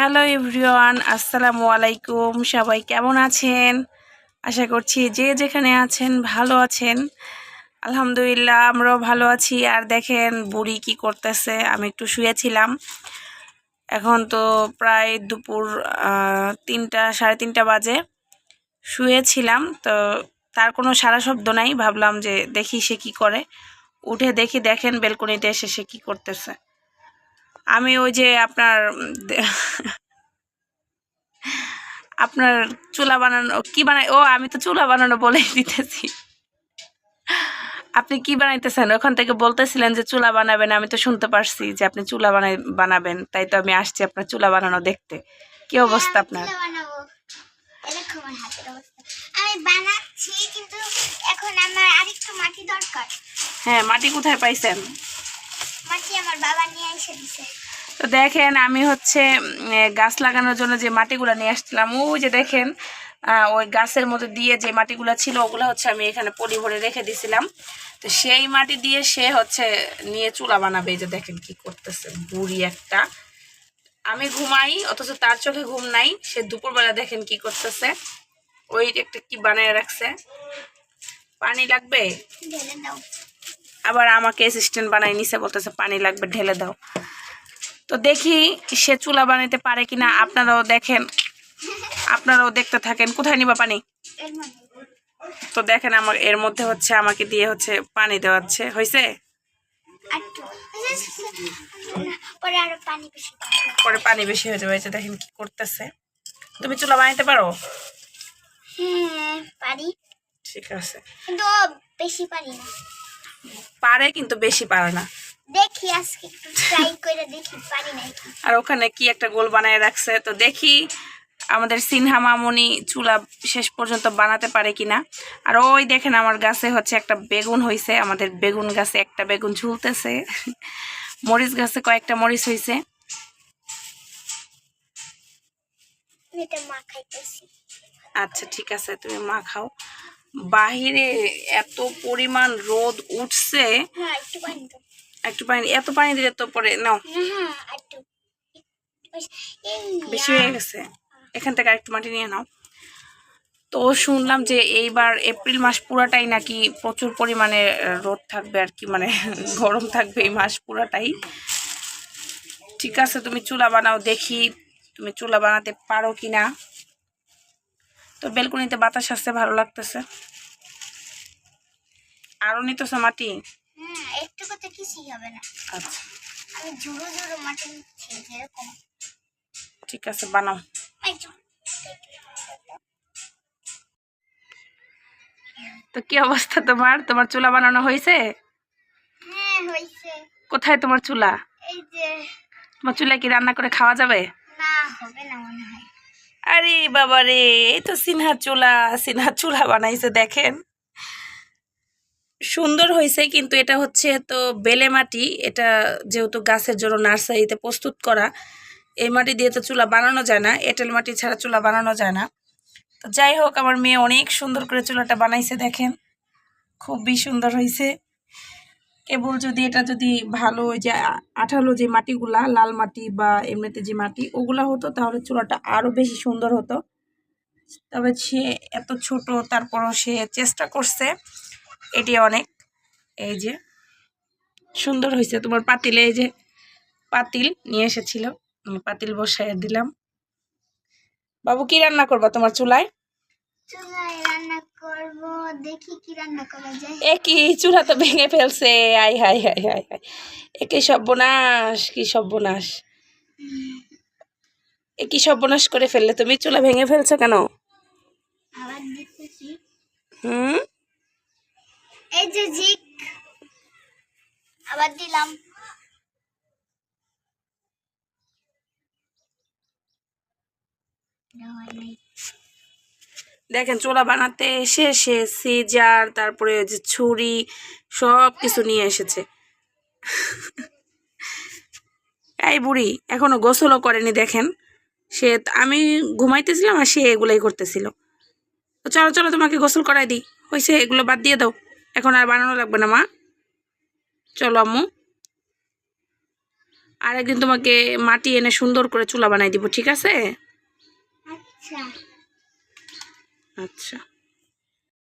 Hello everyone আসসালামু আলাইকুম সবাই কেমন আছেন? আশা করছি যে যেখানে আছেন, ভালো আছেন। আলহামদুলিল্লাহ, আমরাও ভালো আছি। আর দেখেন, বুড়ি কি করতেছে? আমি একটু শুয়েছিলাম। এখন তো প্রায় দুপুর তিনটা, সাড়ে তিনটা বাজে। শুয়েছিলাম, তো তার কোনো সারা শব্দ নাই। ভাবলাম যে দেখি সে কি করে। উঠে দেখি দেখেন, বেলকনিতে এসে সে কী করতেছে। আমি ওই যে আপনার আপনার চুলা বানানো কি বানাই ও আমি তো চুলা বানানো বলেই দিতেছি। আপনি কি বানাইতেছেন? ওখান থেকে বলতেছিলেন যে চুলা বানাবেন আমি তো শুনতে পারছি যে আপনি চুলা বানাই বানাবেন তাই তো আমি আসছি আপনার চুলা বানানো দেখতে। কি অবস্থা আপনার? হ্যাঁ, হ্যাঁ মাটি কোথায় পাইছেন? তো দেখেন আমি হচ্ছে গাছ লাগানোর জন্য যে মাটিগুলো নিয়ে আসছিলাম ওই যে দেখেন ওই গাছের মধ্যে দিয়ে যে মাটিগুলো ছিল ওগুলো হচ্ছে আমি এখানে পলি ভরে রেখে দিছিলাম। তো সেই মাটি দিয়ে সে হচ্ছে নিয়ে চুলা বানাবে যে দেখেন কি করতেছে বুড়ি একটা। আমি ঘুমাই অথচ তার চোখে ঘুম নাই সে দুপুরবেলা দেখেন কি করতেছে ওই একটা কি বানায় রাখছে। পানি লাগবে? আবার আমাকে অ্যাসিস্ট্যান্ট বানাই নিছে বলতেছে পানি লাগবে ঢেলে দাও। তো দেখি সে চুলা বানাইতে পারে কিনা আপনারাও দেখেন। আপনারাও দেখতে থাকেন। কোথায় নিবা পানি? তো দেখেন আমার এর মধ্যে হচ্ছে আমাকে দিয়ে হচ্ছে পানি দেওয়াচ্ছে। হয়েছে পরে পানি বেশি হয়ে যাবে দেখেন কি করতেছে। তুমি চুলা বানাইতে পারো? হ্যাঁ পারি। ঠিক আছে। কিন্তু বেশি পারি না। পারে কিন্তু বেশি পারে না। দেখি আজকে একটু ট্রাই করে দেখি পারি নাকি? আর ওখানে কি একটা গোল বানায় রাখছে তো দেখি আমাদের সিনহা মামুনি চুলা শেষ পর্যন্ত বানাতে পারে কিনা। আর ওই দেখেন আমার গাছে হচ্ছে একটা বেগুন হয়েছে আমাদের বেগুন গাছে একটা বেগুন ঝুলতেছে। মরিচ গাছে কয়েকটা মরিচ হয়েছে আচ্ছা ঠিক আছে তুমি মা খাও বাহিরে এত পরিমাণ রোদ উঠছে। হ্যাঁ একটু পানি এত পানি দিলে তো পরে নাও। হ্যাঁ এই বেশি হয়ে গেছে। এখান থেকে আরেকটু মাটি নিয়ে নাও। তো শুনলাম যে এইবার এপ্রিল মাস পুরাটাই নাকি প্রচুর পরিমাণে রোদ থাকবে আর কি মানে গরম থাকবে এই মাস পুরাটাই। ঠিক আছে তুমি চুলা বানাও দেখি তুমি চুলা বানাতে পারো কি না তো বেলকুনিতে বাতাস আসছে ভালো লাগতেছে। আরও নিতেছে মাটি? হ্যাঁ একটু করতে কিছুই হবে না। আচ্ছা। আমি ঝুড়ো ঝুড়ো মাটি নিচ্ছি যেরকম। ঠিক আছে বানাও। তো কি অবস্থা তোমার? তোমার চুলা বানানো হয়েছে? হ্যাঁ কোথায় তোমার চুলা? তোমার চুলা কি রান্না করে খাওয়া যাবে? না হবে না মনে হয়। আরে বাবা রে, এই তো সিনহার চুলা সিনহার চুলা বানাইছে, দেখেন। সুন্দর হয়েছে কিন্তু এটা হচ্ছে তো বেলে মাটি, এটা যেহেতু গাছের জন্য নার্সারিতে প্রস্তুত করা, এই মাটি দিয়ে তো চুলা বানানো যায় না, এঁটেল মাটি ছাড়া চুলা বানানো যায় না। তো যাই হোক, আমার মেয়ে অনেক সুন্দর করে চুলাটা বানাইছে, দেখেন। খুবই সুন্দর হয়েছে কেবল যদি এটা যদি ভালো ওই যে আঠালো যে মাটিগুলা, লাল মাটি বা এমনিতে যে মাটি, ওগুলা হতো, তাহলে চুলাটা আরও বেশি সুন্দর হতো। তবে সে এত ছোট, তারপরও সে চেষ্টা করছে। এটি অনেক। এই যে, সুন্দর হয়েছে। তোমার পাতিলে, এই যে পাতিল নিয়ে এসেছিল। পাতিল বসাই দিলাম। বাবু, কি রান্না করবা তোমার চুলায়? চুলায় রান্না করব দেখি কি রান্না করা যায়। এ চুলা তো ভেঙে ফেলছে আই হাই হাই হাই হাই এ কি সর্বনাশ কি সর্বনাশ। এ কি সর্বনাশ করে ফেললে তুমি চুলা ভেঙে ফেলছো কেন? আবার দেখতেছি হুম? এই যে আবার দিলাম। এটা হয় নাই। দেখেন চোলা বানাতে এসে সে সিজার, তারপরে যে ছুরি সব কিছু নিয়ে এসেছে। এই বুড়ি, এখনও গোসলও করেনি দেখেন। সে আমি ঘুমাইতেছিলাম আর সে এগুলাই করতেছিল। তো চলো চলো, তোমাকে গোসল করাই দিই। হয়েছে এগুলো বাদ দিয়ে দাও। এখন আর বানানো লাগবে না, মা। চলো, আম্মু। আর একদিন তোমাকে মাটি এনে সুন্দর করে চুলা বানাই দিব, ঠিক আছে? আচ্ছা। আচ্ছা।